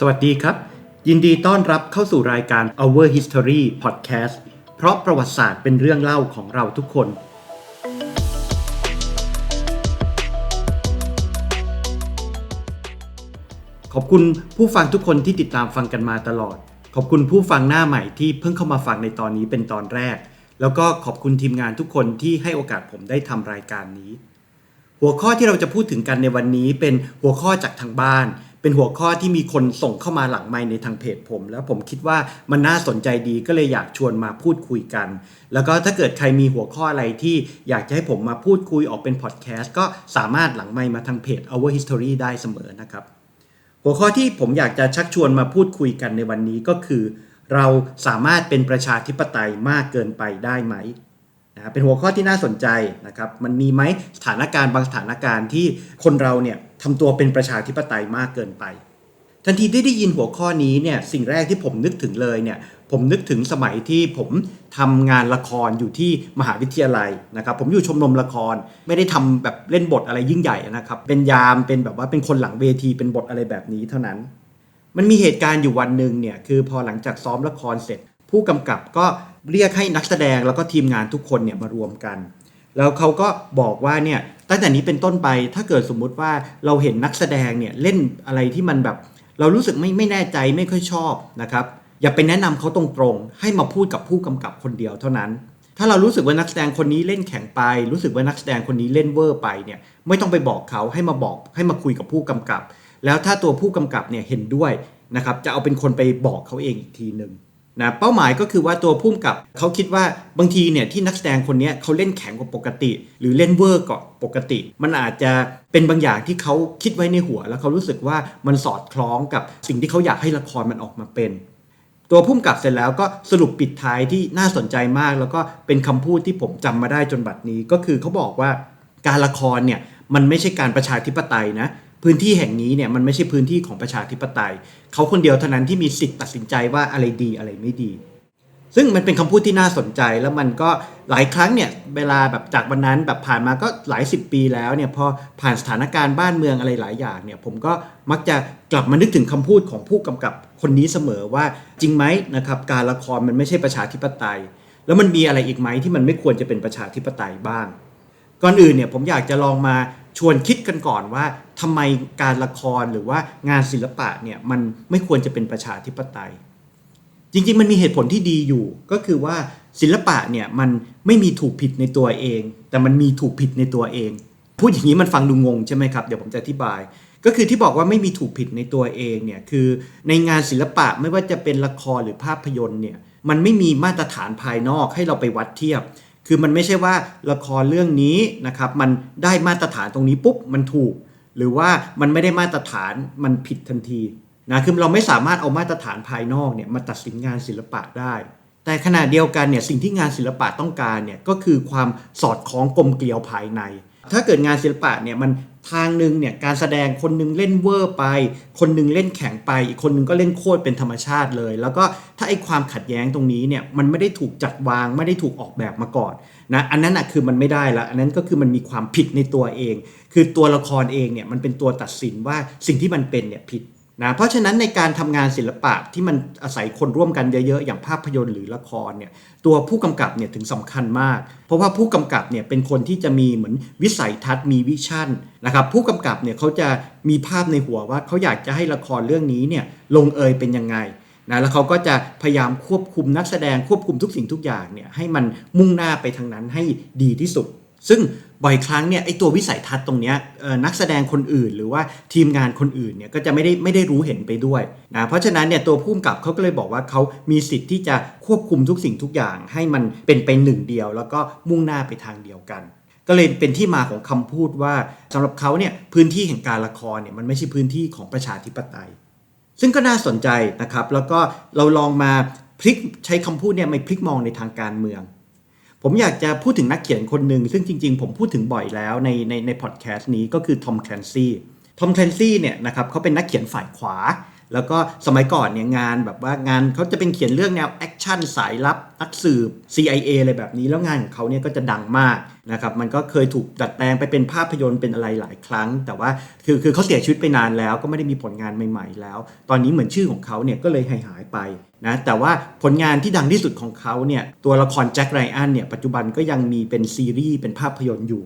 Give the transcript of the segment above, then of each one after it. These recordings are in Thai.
สวัสดีครับ ยินดีต้อนรับเข้าสู่รายการ Our History Podcast เพราะประวัติศาสตร์เป็นเรื่องเล่าของเราทุกคน ขอบคุณผู้ฟังทุกคนที่ติดตามฟังกันมาตลอด ขอบคุณผู้ฟังหน้าใหม่ที่เพิ่งเข้ามาฟังในตอนนี้เป็นตอนแรก แล้วก็ขอบคุณทีมงานทุกคนที่ให้โอกาสผมได้ทำรายการนี้ หัวข้อที่เราจะพูดถึงกันในวันนี้เป็นหัวข้อจากทางบ้าน เป็นหัวข้อที่มีคนส่งเข้ามาหลังไมในทางเพจผม แล้วผมคิดว่ามันน่าสนใจดีก็เลยอยากชวนมาพูดคุยกัน แล้วก็ถ้าเกิดใครมีหัวข้ออะไรที่อยากจะให้ผมมาพูดคุยออกเป็นพอดแคสต์ก็สามารถหลังไมมาทางเพจ Our History ได้เสมอนะครับ หัวข้อที่ผมอยากจะชักชวนมาพูดคุยกันในวันนี้ก็คือ เราสามารถเป็นประชาธิปไตยมากเกินไปได้ไหม นะเป็นหัวข้อที่น่าสนใจนะครับมันมีไหมสถานการณ์บางสถานการณ์ที่คนเราเนี่ยทำตัวเป็นประชาธิปไตยมากเกินไป ทันทีที่ได้ยินหัวข้อนี้เนี่ยสิ่งแรกที่ผมนึกถึงเลยเนี่ยผมนึกถึงสมัยที่ผมทำงานละครอยู่ที่มหาวิทยาลัยนะครับ ผมอยู่ชมรมละครไม่ได้ทำแบบเล่นบทอะไรยิ่งใหญ่นะครับ เป็นยามเป็นแบบว่าเป็นคนหลังเวทีเป็นบทอะไรแบบนี้เท่านั้น มันมีเหตุการณ์อยู่วันหนึ่งเนี่ยคือพอหลังจากซ้อมละครเสร็จ ผู้กำกับก็ เรียกให้นักแสดงแล้วก็ทีมงานทุกคนเนี่ยมารวมกัน แล้วเขาก็บอกว่าเนี่ยตั้งแต่นี้เป็นต้นไปถ้าเกิดสมมุติว่าเราเห็นนักแสดงเนี่ยเล่นอะไรที่มันแบบ เรารู้สึกไม่ไม่แน่ใจไม่ค่อยชอบนะครับอย่าไปแนะนำเขาตรงๆ ให้มาพูดกับผู้กำกับคนเดียวเท่านั้น ถ้าเรารู้สึกว่านักแสดงคนนี้เล่นแข็งไป รู้สึกว่านักแสดงคนนี้เล่นเวอร์ไปเนี่ยไม่ต้องไปบอกเขาให้มาบอกให้มาคุยกับผู้กำกับ แล้วถ้าตัวผู้กำกับเนี่ยเห็นด้วยนะครับจะเอาเป็นคนไปบอกเขาเองอีกทีหนึ่ง นะเป้าหมายก็คือว่าตัวผู้กำกับเขาคิดว่าบางทีเนี่ยที่นักแสดงคนนี้เขาเล่นแข็งกว่าปกติ หรือเล่นเวอร์กว่าปกติ มันอาจจะเป็นบางอย่างที่เขาคิดไว้ในหัว แล้วเขารู้สึกว่ามันสอดคล้องกับสิ่งที่เขาอยากให้ละครมันออกมาเป็น ตัวพุ่มกับเสร็จแล้วก็สรุปปิดท้ายที่น่าสนใจมาก แล้วก็เป็นคำพูดที่ผมจำมาได้จนบัดนี้ก็คือเขาบอกว่าการละครเนี่ยมันไม่ใช่การประชาธิปไตยนะ พื้นที่แห่งนี้เนี่ยมันไม่ใช่พื้นที่ของประชาธิปไตย เขาคนเดียวเท่านั้นที่มีสิทธิ์ตัดสินใจว่าอะไรดีอะไรไม่ดี ซึ่งมันเป็นคำพูดที่น่าสนใจแล้วมันก็หลายครั้งเนี่ยเวลาแบบจากวันนั้นแบบผ่านมาก็หลายสิบปีแล้วเนี่ยพอผ่านสถานการณ์บ้านเมืองอะไรหลายอย่างเนี่ยผมก็มักจะกลับมานึกถึงคำพูดของผู้กำกับคนนี้เสมอว่าจริงไหมนะครับการละครมันไม่ใช่ประชาธิปไตย แล้วมันมีอะไรอีกไหมที่มันไม่ควรจะเป็นประชาธิปไตยบ้าง ก่อนอื่นเนี่ยผมอยากจะลองมา ชวนคิดกันก่อนว่าทำไมการละครหรือว่างานศิลปะเนี่ยมันไม่ควรจะเป็นประชาธิปไตย จริงๆ มันมีเหตุผลที่ดีอยู่ ก็คือว่าศิลปะเนี่ยมันไม่มีถูกผิดในตัวเอง แต่มันมีถูกผิดในตัวเอง พูดอย่างนี้มันฟังดูงงใช่ไหมครับเดี๋ยวผมจะอธิบาย ก็คือที่บอกว่าไม่มีถูกผิดในตัวเองเนี่ยคือในงานศิลปะไม่ว่าจะเป็นละครหรือภาพยนตร์เนี่ยมันไม่มีมาตรฐานภายนอกให้เราไปวัดเทียบ คือมันไม่ใช่ว่าละครเรื่องนี้นะครับมันได้มาตรฐานตรงนี้ปุ๊บมันถูก หรือว่ามันไม่ได้มาตรฐานมันผิดทันทีนะคือเราไม่สามารถเอามาตรฐานภายนอกเนี่ยมาตัดสินงานศิลปะได้ แต่ขณะเดียวกันเนี่ยสิ่งที่งานศิลปะต้องการเนี่ยก็คือความสอดคล้องกลมเกลียวภายใน ถ้าเกิดงานศิลปะเนี่ยมัน ทางหนึ่งเนี่ยการแสดงคนหนึงเล่นเวอร์ไป คนหนึงเล่นแข็งไป อีกคนหนึงก็เล่นโคตรเป็นธรรมชาติเลย แล้วก็ถ้าไอ้ความขัดแย้งตรงนี้เนี่ยมันไม่ได้ถูกจัดวางไม่ได้ถูกออกแบบมาก่อนนะอันนั้นอะคือมันไม่ได้ละอันนั้นก็คือมันมีความผิดในตัวเอง คือตัวละครเองเนี่ยมันเป็นตัวตัดสินว่าสิ่งที่มันเป็นเนี่ยผิด นะเพราะฉะนั้นในการทำงานศิลปะที่มันอาศัยคนร่วมกันเยอะๆ อย่างภาพยนตร์หรือละครเนี่ยตัวผู้กำกับเนี่ยถึงสำคัญมาก เพราะว่าผู้กำกับเนี่ยเป็นคนที่จะมีเหมือนวิสัยทัศน์มีวิชั่นนะครับผู้กำกับเนี่ยเขาจะมีภาพในหัวว่าเขาอยากจะให้ละครเรื่องนี้เนี่ยลงเอยเป็นยังไงนะแล้วเขาก็จะพยายามควบคุมนักแสดงควบคุมทุกสิ่งทุกอย่างเนี่ยให้มันมุ่งหน้าไปทางนั้นให้ดีที่สุด ซึ่ง บ่อยครั้งเนี่ยไอตัววิสัยทัศน์ตรงเนี้ยนักแสดงคนอื่น หรือว่าทีมงานคนอื่นเนี่ยก็จะไม่ได้ไม่ได้รู้เห็นไปด้วยนะเพราะฉะนั้นเนี่ยตัวผู้กำกับเขาก็เลยบอกว่าเขามีสิทธิ์ที่จะควบคุมทุกสิ่งทุกอย่าง ให้มันเป็นไปหนึ่งเดียว แล้วก็มุ่งหน้าไปทางเดียวกัน ก็เลยเป็นที่มาของคำพูดว่าสำหรับเขาเนี่ยพื้นที่แห่งการละครเนี่ยมันไม่ใช่พื้นที่ของประชาธิปไตย ซึ่งก็น่าสนใจนะครับแล้วก็เราลองมาพลิกใช้คำพูดเนี่ยมาพลิกมองในทางการเมือง ผมอยากจะพูดถึงนักเขียนคนหนึ่ง ซึ่งจริงๆ ผมพูดถึงบ่อยแล้วในในในพอดแคสต์นี้ก็คือทอมแคลนซี่ทอมแคลนซี่เนี่ยนะครับเขาเป็นนักเขียนฝ่ายขวา แล้วก็สมัยก่อนเนี่ยงานแบบว่างานเขาจะเป็นเขียนเรื่องแนวแอคชั่นสายลับนักสืบ CIA อะไรแบบนี้แล้วงานของเขาเนี่ยก็จะดังมากนะครับมันก็เคยถูกดัดแปลงไปเป็นภาพยนตร์เป็นอะไรหลายครั้ง แต่ว่าคือคือเขาเสียชีวิตไปนานแล้วก็ไม่ได้มีผลงานใหม่ ๆ แล้ว ตอนนี้เหมือนชื่อของเขาเนี่ยก็เลยหายหายไป นะแต่ว่าผลงานที่ดังที่สุดของเขาเนี่ยตัวละครแจ็คไรอันเนี่ยปัจจุบันก็ยังมีเป็นซีรีส์เป็นภาพยนตร์อยู่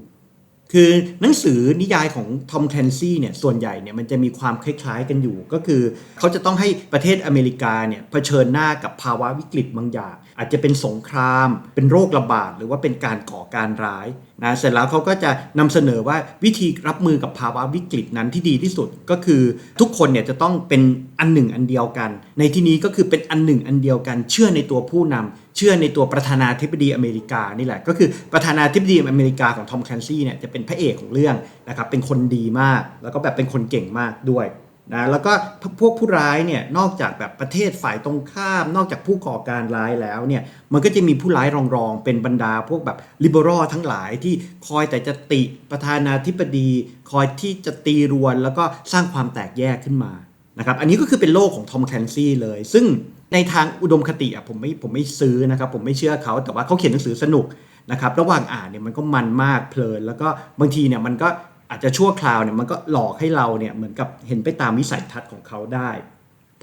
คือหนังสือนิยายของทอมแคนซี่เนี่ยส่วนใหญ่เนี่ยมันจะมีความคล้ายๆกันอยู่ ก็คือเขาจะต้องให้ประเทศอเมริกาเนี่ยเผชิญหน้ากับภาวะวิกฤตบางอย่าง อาจจะเป็นสงคราม เป็นโรคระบาด หรือว่าเป็นการก่อการร้ายนะเสร็จแล้วเขาก็จะนำเสนอว่าวิธีรับมือกับภาวะวิกฤตนั้นที่ดีที่สุดก็คือทุกคนเนี่ยจะต้องเป็นอันหนึ่งอันเดียวกัน ในที่นี้ก็คือเป็นอันหนึ่งอันเดียวกันเชื่อในตัวผู้นำเชื่อในตัวประธานาธิบดีอเมริกานี่แหละ ก็คือประธานาธิบดีอเมริกาของทอมแคนซี่เนี่ยจะเป็นพระเอกของเรื่องนะครับเป็นคนดีมาก แล้วก็แบบเป็นคนเก่งมากด้วยนะแล้วก็พวกผู้ร้ายเนี่ยนอกจากแบบประเทศฝ่ายตรงข้าม นอกจากผู้ก่อการร้ายแล้วเนี่ยมันก็จะมีผู้ร้ายรองๆ เป็นบรรดาพวกแบบลิเบอรัลทั้งหลายที่คอยแต่จะติประธานาธิบดี คอยที่จะตีรวนแล้วก็สร้างความแตกแยกขึ้นมา นะครับอันนี้ก็คือเป็นโลกของทอมแคนซี่เลย ซึ่งในทางอุดมคติอะผมไม่ผมไม่ซื้อนะครับ ผมไม่เชื่อเขาแต่ว่าเขาเขียนหนังสือสนุกนะครับระหว่างอ่านเนี่ยมันก็มันมากเพลิน แล้วก็บางทีเนี่ยมันก็อาจจะชั่วคราวเนี่ยมันก็หลอกให้เราเนี่ยเหมือนกับเห็นไปตามวิสัยทัศน์ของเขาได้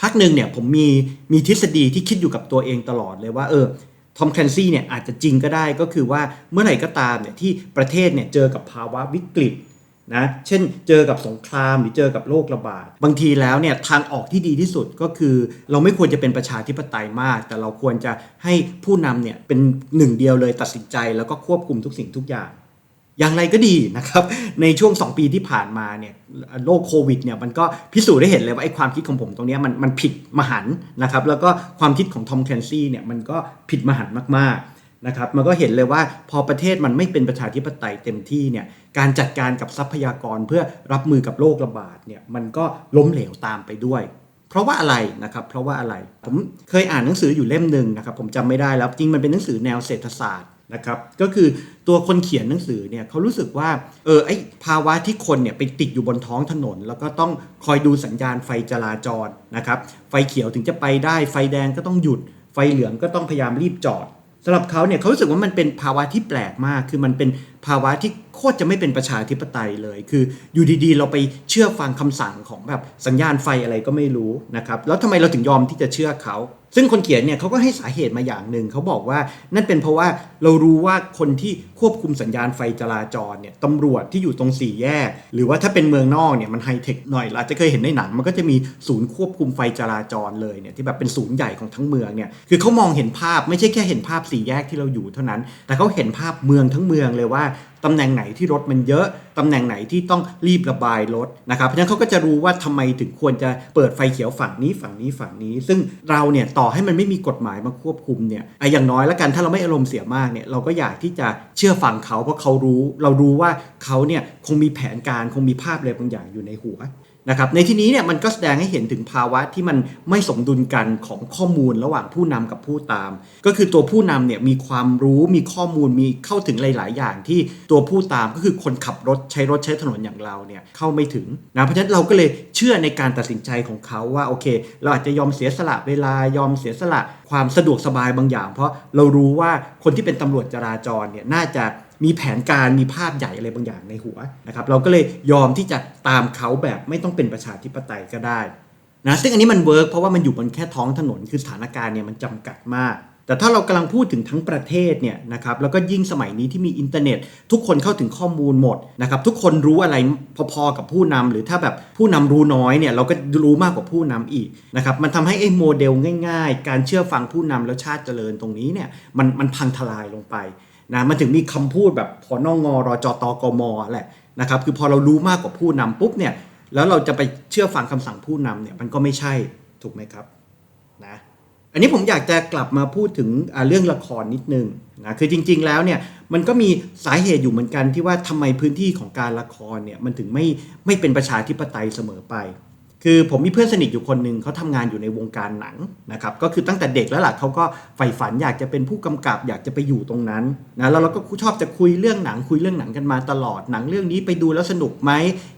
พักหนึ่งเนี่ยผมมีมีทฤษฎีที่คิดอยู่กับตัวเองตลอดเลยว่าเออทอมแคนซี่เนี่ยอาจจะจริงก็ได้ก็คือว่าเมื่อไหร่ก็ตามเนี่ยที่ประเทศเนี่ยเจอกับภาวะวิกฤต นะเช่นเจอกับสงครามหรือเจอกับโรคระบาดบางทีแล้วเนี่ยทางออกที่ดีที่สุดก็คือ เราไม่ควรจะเป็นประชาธิปไตยมาก แต่เราควรจะให้ผู้นำเนี่ยเป็นหนึ่งเดียวเลยตัดสินใจแล้วก็ควบคุมทุกสิ่งทุกอย่างอย่างไรก็ดีนะครับในช่วง 2 ปีที่ผ่านมาเนี่ยโรคโควิดเนี่ยมันก็พิสูจน์ได้เห็นเลยว่าไอ้ความคิดของผมตรงนี้มันมันผิดมหันต์นะครับแล้วก็ความคิดของทอมแคนซี่เนี่ยมันก็ผิดมหันต์มากๆ นะครับมันก็เห็นเลยว่าพอประเทศมันไม่เป็นประชาธิปไตยเต็มที่เนี่ยการจัดการกับทรัพยากรเพื่อรับมือกับโรคระบาดเนี่ยมันก็ล้มเหลวตามไปด้วย เพราะว่าอะไรนะครับเพราะว่าอะไรผมเคยอ่านหนังสืออยู่เล่มหนึ่งนะครับผมจำไม่ได้แล้วจริงมันเป็นหนังสือแนวเศรษฐศาสตร์นะครับก็คือตัวคนเขียนหนังสือเนี่ยเขารู้สึกว่าเออไอภาวะที่คนเนี่ยไปติดอยู่บนท้องถนน แล้วก็ต้องคอยดูสัญญาณไฟจราจรนะครับไฟเขียวถึงจะไปได้ไฟแดงก็ต้องหยุด ไฟเหลืองก็ต้องพยายามรีบจอด สำหรับเขาเนี่ยเขารู้สึกว่ามันเป็นภาวะที่แปลกมาก คือมันเป็นภาวะที่โคตรจะไม่เป็นประชาธิปไตยเลย คืออยู่ดีๆ เราไปเชื่อฟังคำสั่งของแบบสัญญาณไฟอะไรก็ไม่รู้นะครับแล้วทำไมเราถึงยอมที่จะเชื่อเขา ซึ่งคนเขียนเนี่ยเขาก็ให้สาเหตุมาอย่างหนึ่งเขาบอกว่านั่นเป็นเพราะว่าเรารู้ว่าคนที่ควบคุมสัญญาณไฟจราจรเนี่ยตำรวจที่อยู่ตรงสี่แยก หรือว่าถ้าเป็นเมืองนอกเนี่ยมันไฮเทคหน่อยเราอาจจะเคยเห็นในหนังมันก็จะมีศูนย์ควบคุมไฟจราจรเลยเนี่ยที่แบบเป็นศูนย์ใหญ่ของทั้งเมืองเนี่ยคือเขามองเห็นภาพไม่ใช่แค่เห็นภาพสี่แยกที่เราอยู่เท่านั้น แต่เขาเห็นภาพเมืองทั้งเมืองเลยว่าตำแหน่งไหนที่รถมันเยอะ ตำแหน่งไหนที่ต้องรีบระบายรถนะครับ เพราะฉะนั้นเขาก็จะรู้ว่าทำไมถึงควรจะเปิดไฟเขียวฝั่งนี้ฝั่งนี้ฝั่งนี้ ซึ่งเราเนี่ยต่อให้มันไม่มีกฎหมายมาควบคุมเนี่ยไอ้อย่างน้อยแล้วกันถ้าเราไม่อารมณ์เสียมากเนี่ยเราก็อยากที่จะเชื่อฟังเขาเพราะเขารู้ เรารู้ว่าเขาเนี่ยคงมีแผนการคงมีภาพอะไรบางอย่างอยู่ในหัว นะครับในที่นี้เนี่ยมันก็แสดงให้เห็นถึงภาวะที่มันไม่สมดุลกันของข้อมูลระหว่างผู้นำกับผู้ตาม ก็คือตัวผู้นำเนี่ยมีความรู้มีข้อมูลมีเข้าถึงหลาย ๆ อย่างที่ตัวผู้ตามก็คือคนขับรถใช้รถใช้ถนนอย่างเราเนี่ยเข้าไม่ถึงนะเพราะฉะนั้นเราก็เลยเชื่อในการตัดสินใจของเขาว่าโอเค เราอาจจะยอมเสียสละเวลายอมเสียสละความสะดวกสบายบางอย่าง เพราะเรารู้ว่าคนที่เป็นตำรวจจราจรเนี่ยน่าจะ มีแผนการมีภาพใหญ่อะไรบางอย่างในหัวนะครับเราก็เลยยอมที่จะตามเขาแบบไม่ต้องเป็นประชาธิปไตยก็ได้นะซึ่งอันนี้มันเวิร์กเพราะว่ามันอยู่บนแค่ท้องถนนคือสถานการณ์เนี่ยมันจำกัดมาก แต่ถ้าเรากำลังพูดถึงทั้งประเทศเนี่ยนะครับแล้วก็ยิ่งสมัยนี้ที่มีอินเทอร์เน็ต ทุกคนเข้าถึงข้อมูลหมดนะครับทุกคนรู้อะไรพอๆกับผู้นำหรือถ้าแบบผู้นำรู้น้อยเนี่ยเราก็รู้มากกว่าผู้นำอีกนะครับมันทำให้ไอ้โมเดลง่าย ๆ การเชื่อฟังผู้นำแล้วชาติเจริญตรงนี้เนี่ยมันมันพังทลายลงไป นะมันถึงมีคำพูดแบบพอนองงอรอจอตอกมแหละนะครับคือพอเรารู้มากกว่าผู้นำปุ๊บเนี่ยแล้วเราจะไปเชื่อฟังคำสั่งผู้นำเนี่ยมันก็ไม่ใช่ถูกไหมครับนะอันนี้ผมอยากจะกลับมาพูดถึงเรื่องละครนิดนึงนะคือจริง ๆ แล้วเนี่ยมันก็มีสาเหตุอยู่เหมือนกันที่ว่าทำไมพื้นที่ของการละครเนี่ยมันถึงไม่ไม่เป็นประชาธิปไตยเสมอไป คือผมมีเพื่อนสนิทอยู่คนหนึ่งเขาทำงานอยู่ในวงการหนังนะครับก็คือตั้งแต่เด็กแล้วล่ะเขาก็ใฝ่ฝันอยากจะเป็นผู้กำกับอยากจะไปอยู่ตรงนั้นนะแล้วเราก็ชอบจะคุยเรื่องหนังคุยเรื่องหนังกันมาตลอดหนังเรื่องนี้ไปดูแล้วสนุกไหม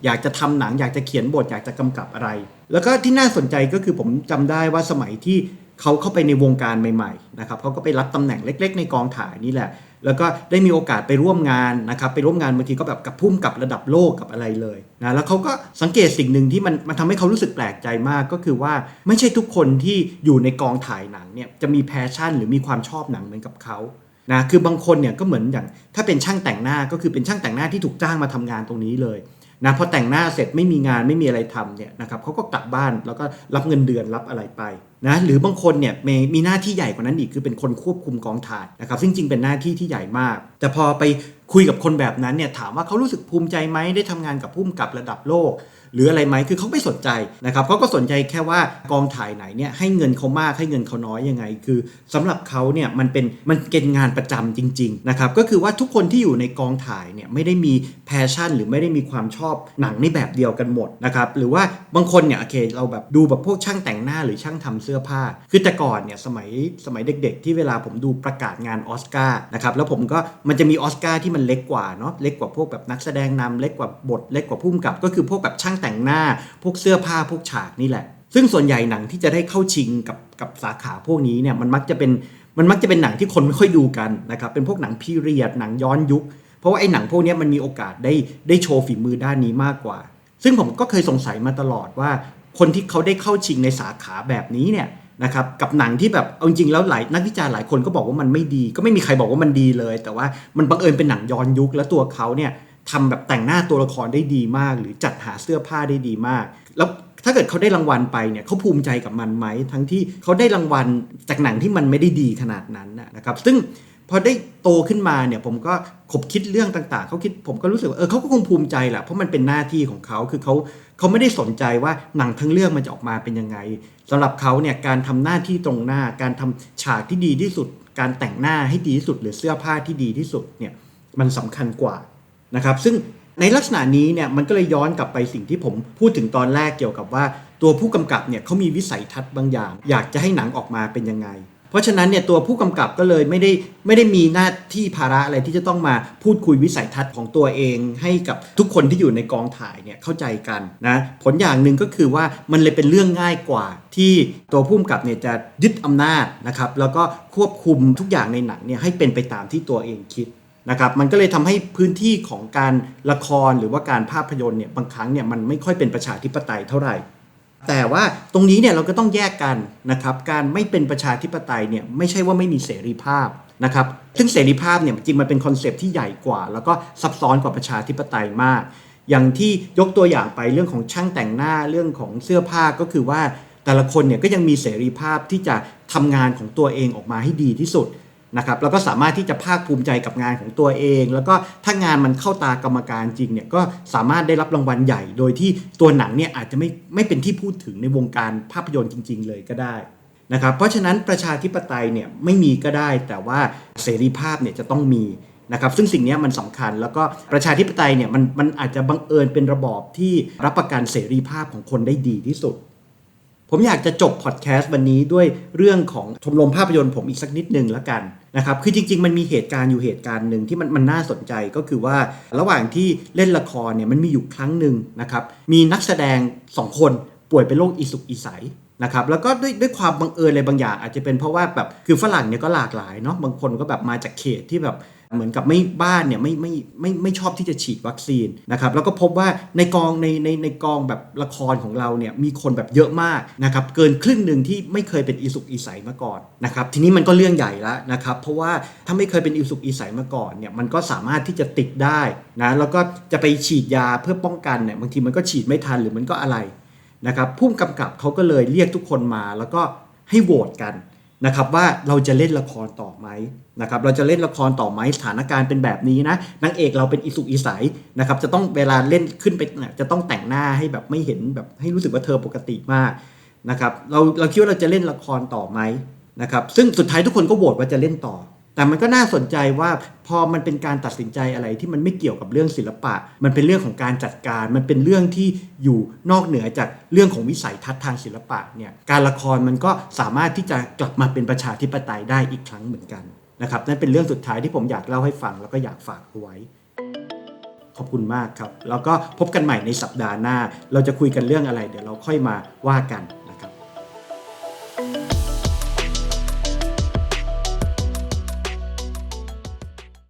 อยากจะทำหนังอยากจะเขียนบทอยากจะกำกับอะไร แล้วก็ที่น่าสนใจก็คือผมจำได้ว่าสมัยที่เขาเข้าไปในวงการใหม่ๆนะครับเขาก็ไปรับตำแหน่งเล็ก ๆ ในกองถ่ายนี่แหละ แล้วก็ได้มีโอกาสไปร่วมงานนะครับไปร่วมงานบางทีก็แบบกับพุ่มกับระดับโลกกับอะไรเลยนะแล้วเขาก็สังเกตสิ่งหนึ่งที่มันมันทำให้เขารู้สึกแปลกใจมากก็คือว่าไม่ใช่ทุกคนที่อยู่ในกองถ่ายหนังเนี่ยจะมีแพชชั่น หรือมีความชอบหนังเหมือนกับเขานะคือบางคนเนี่ยก็เหมือนอย่างถ้าเป็นช่างแต่งหน้าก็คือเป็นช่างแต่งหน้าที่ถูกจ้างมาทำงานตรงนี้เลย นะพอแต่งหน้าเสร็จไม่มีงานไม่มีอะไรทำเนี่ยนะครับเขาก็กลับบ้านแล้วก็รับเงินเดือนรับอะไรไปนะหรือบางคนเนี่ยมีมีหน้าที่ใหญ่กว่านั้นอีกคือเป็นคนควบคุมกองถ่ายนะครับซึ่งจริงเป็นหน้าที่ที่ใหญ่มาก แต่พอไปคุยกับคนแบบนั้นเนี่ยถามว่าเขารู้สึกภูมิใจไหมได้ทำงานกับผู้กำกับระดับโลก หรืออะไรไหมคือเขาไม่สนใจนะครับเขาก็สนใจแค่ว่ากองถ่ายไหนเนี่ยให้เงินเขามากให้เงินเขาน้อยยังไง คือสำหรับเขาเนี่ยมันเป็นมันเป็นงานประจำจริงๆนะครับก็คือว่าทุกคนที่อยู่ในกองถ่ายเนี่ยไม่ได้มีแพชชั่น หรือไม่ได้มีความชอบหนังในแบบเดียวกันหมดนะครับหรือว่าบางคนเนี่ยโอเคเราแบบดูแบบพวกช่างแต่งหน้าหรือช่างทำเสื้อผ้า คือแต่ก่อนเนี่ยสมัยสมัยเด็ก ๆ ที่เวลาผมดูประกาศงานออสการ์นะครับแล้วผมก็มันจะมีออสการ์ที่มันเล็กกว่าเนาะเล็กกว่าพวกแบบนักแสดงนำเล็กกว่าบทเล็กกว่าพุ่มกับ ก็คือพวกแบบช่างแต่งหน้าพวกเสื้อผ้าพวกฉากนี่แหละ ซึ่งส่วนใหญ่หนังที่จะได้เข้าชิงกับกับสาขาพวกนี้เนี่ยมันมักจะเป็นมันมักจะเป็นหนังที่คนไม่ค่อยดูกันนะครับเป็นพวกหนังพีเรียดหนังย้อนยุค เพราะว่าไอ้หนังพวกนี้มันมีโอกาสได้ได้โชว์ฝีมือด้านนี้มากกว่า ซึ่งผมก็เคยสงสัยมาตลอดว่า คนที่เขาได้เข้าชิงในสาขาแบบนี้เนี่ยนะครับกับหนังที่แบบเอาจริงๆแล้วหลายนักวิจารณ์หลายคนก็บอกว่ามันไม่ดี ก็ไม่มีใครบอกว่ามันดีเลย แต่ว่ามันบังเอิญเป็นหนังย้อนยุค แล้วตัวเขาเนี่ย ทำแบบแต่งหน้าตัวละครได้ดีมาก หรือจัดหาเสื้อผ้าได้ดีมาก แล้วถ้าเกิดเขาได้รางวัลไปเนี่ยเขาภูมิใจกับมันไหมทั้งที่เขาได้รางวัลจากหนังที่มันไม่ได้ดีขนาดนั้นนะครับ ซึ่งพอได้โตขึ้นมาเนี่ยผมก็ขบคิดเรื่องต่างๆเขาคิดผมก็รู้สึกว่าเออเขาก็คงภูมิใจแหละเพราะมันเป็นหน้าที่ของเขาคือเขาเขาไม่ได้สนใจว่าหนังทั้งเรื่องมันจะออกมาเป็นยังไงสำหรับเขาเนี่ยการทำหน้าที่ตรงหน้า การทำฉากที่ดีที่สุด การแต่งหน้าให้ดีที่สุด หรือเสื้อผ้าที่ดีที่สุดเนี่ยมันสำคัญกว่า นะครับซึ่งในลักษณะนี้เนี่ยมันก็เลยย้อนกลับไปสิ่งที่ผมพูดถึงตอนแรกเกี่ยวกับว่า ตัวผู้กำกับเนี่ยเขามีวิสัยทัศน์บางอย่าง อยากจะให้หนังออกมาเป็นยังไง เพราะฉะนั้นเนี่ยตัวผู้กำกับก็เลยไม่ได้ไม่ได้มีหน้าที่ภาระอะไรที่จะต้องมาพูดคุยวิสัยทัศน์ของตัวเอง ให้กับทุกคนที่อยู่ในกองถ่ายเนี่ยเข้าใจกันนะผลอย่างหนึ่งก็คือว่ามันเลยเป็นเรื่องง่ายกว่า ที่ตัวผู้กำกับเนี่ยจะยึดอำนาจนะครับแล้วก็ควบคุมทุกอย่างในหนังเนี่ยให้เป็นไปตามที่ตัวเองคิด นะครับมันก็เลยทำให้พื้นที่ของการละครหรือว่าการภาพยนตร์เนี่ยบางครั้งเนี่ยมันไม่ค่อยเป็นประชาธิปไตยเท่าไหร่ แต่ว่าตรงนี้เนี่ยเราก็ต้องแยกกันนะครับการไม่เป็นประชาธิปไตยเนี่ยไม่ใช่ว่าไม่มีเสรีภาพนะครับซึ่งเสรีภาพเนี่ยจริงมันเป็นคอนเซปที่ใหญ่กว่า แล้วก็ซับซ้อนกว่าประชาธิปไตยมาก อย่างที่ยกตัวอย่างไปเรื่องของช่างแต่งหน้าเรื่องของเสื้อผ้าก็คือว่าแต่ละคนเนี่ยก็ยังมีเสรีภาพที่จะทำงานของตัวเองออกมาให้ดีที่สุด นะครับแล้วก็สามารถที่จะภาคภูมิใจกับงานของตัวเอง แล้วก็ถ้างานมันเข้าตากรรมการจริงเนี่ยก็สามารถได้รับรางวัลใหญ่ โดยที่ตัวหนังเนี่ยอาจจะไม่ไม่เป็นที่พูดถึงในวงการภาพยนตร์จริง ๆ เลยก็ได้นะครับเพราะฉะนั้นประชาธิปไตยเนี่ยไม่มีก็ได้ แต่ว่าเสรีภาพเนี่ยจะต้องมีนะครับซึ่งสิ่งนี้มันสำคัญแล้วก็ประชาธิปไตยเนี่ยมันมันอาจจะบังเอิญเป็นระบอบที่รับประกันเสรีภาพของคนได้ดีที่สุด ผมอยากจะจบพอดแคสต์วันนี้ด้วยเรื่องของชมรมภาพยนตร์ผมอีกสักนิดนึงแล้วกันนะครับ คือจริง ๆ มันมีเหตุการณ์อยู่เหตุการณ์หนึ่งที่มันมันน่าสนใจก็คือว่าระหว่างที่เล่นละครเนี่ยมันมีอยู่ครั้งหนึ่งนะครับ มีนักแสดง 2 คนป่วยเป็นโรคอีสุกอีใสนะครับแล้วก็ด้วยด้วยความบังเอิญอะไรบางอย่างอาจจะเป็นเพราะว่าแบบคือฝรั่งเนี่ยก็หลากหลายเนาะบางคนก็แบบมาจากเขตที่แบบ เหมือนกับไม่บ้านเนี่ยไม่ไม่ไม่ไม่ชอบที่จะฉีดวัคซีนนะครับแล้วก็พบว่าในกองในในในกองแบบละครของเราเนี่ยมีคนแบบเยอะมากนะครับเกินครึ่งหนึ่งที่ไม่เคยเป็นอีสุกอีใสมาก่อนนะครับทีนี้มันก็เรื่องใหญ่แล้วนะครับเพราะว่าถ้าไม่เคยเป็นอีสุกอีใสมาก่อนเนี่ยมันก็สามารถที่จะติดได้นะแล้วก็จะไปฉีดยาเพื่อป้องกันเนี่ยบางทีมันก็ฉีดไม่ทันหรือมันก็อะไรนะครับผู้กำกับเขาก็เลยเรียกทุกคนมาแล้วก็ให้โหวตกัน นะครับว่าเราจะเล่นละครต่อไหมนะครับเราจะเล่นละครต่อไหมสถานการณ์เป็นแบบนี้นะนางเอกเราเป็นอิสุกอิสัยนะครับจะต้องเวลาเล่นขึ้นไปจะต้องแต่งหน้าให้แบบไม่เห็นแบบให้รู้สึกว่าเธอปกติมากนะครับเราเราคิดว่าเราจะเล่นละครต่อไหมนะครับซึ่งสุดท้ายทุกคนก็โหวตว่าจะเล่นต่อ แต่มันก็น่าสนใจว่าพอมันเป็นการตัดสินใจอะไรที่มันไม่เกี่ยวกับเรื่องศิลปะ มันเป็นเรื่องของการจัดการ มันเป็นเรื่องที่อยู่นอกเหนือจากเรื่องของวิสัยทัศน์ทางศิลปะเนี่ยการละครมันก็สามารถที่จะกลับมาเป็นประชาธิปไตยได้อีกครั้งเหมือนกันนะครับนั่นเป็นเรื่องสุดท้ายที่ผมอยากเล่าให้ฟังแล้วก็อยากฝากเอาไว้ ขอบคุณมากครับ แล้วก็พบกันใหม่ในสัปดาห์หน้า เราจะคุยกันเรื่องอะไร เดี๋ยวเราค่อยมาว่ากันนะครับ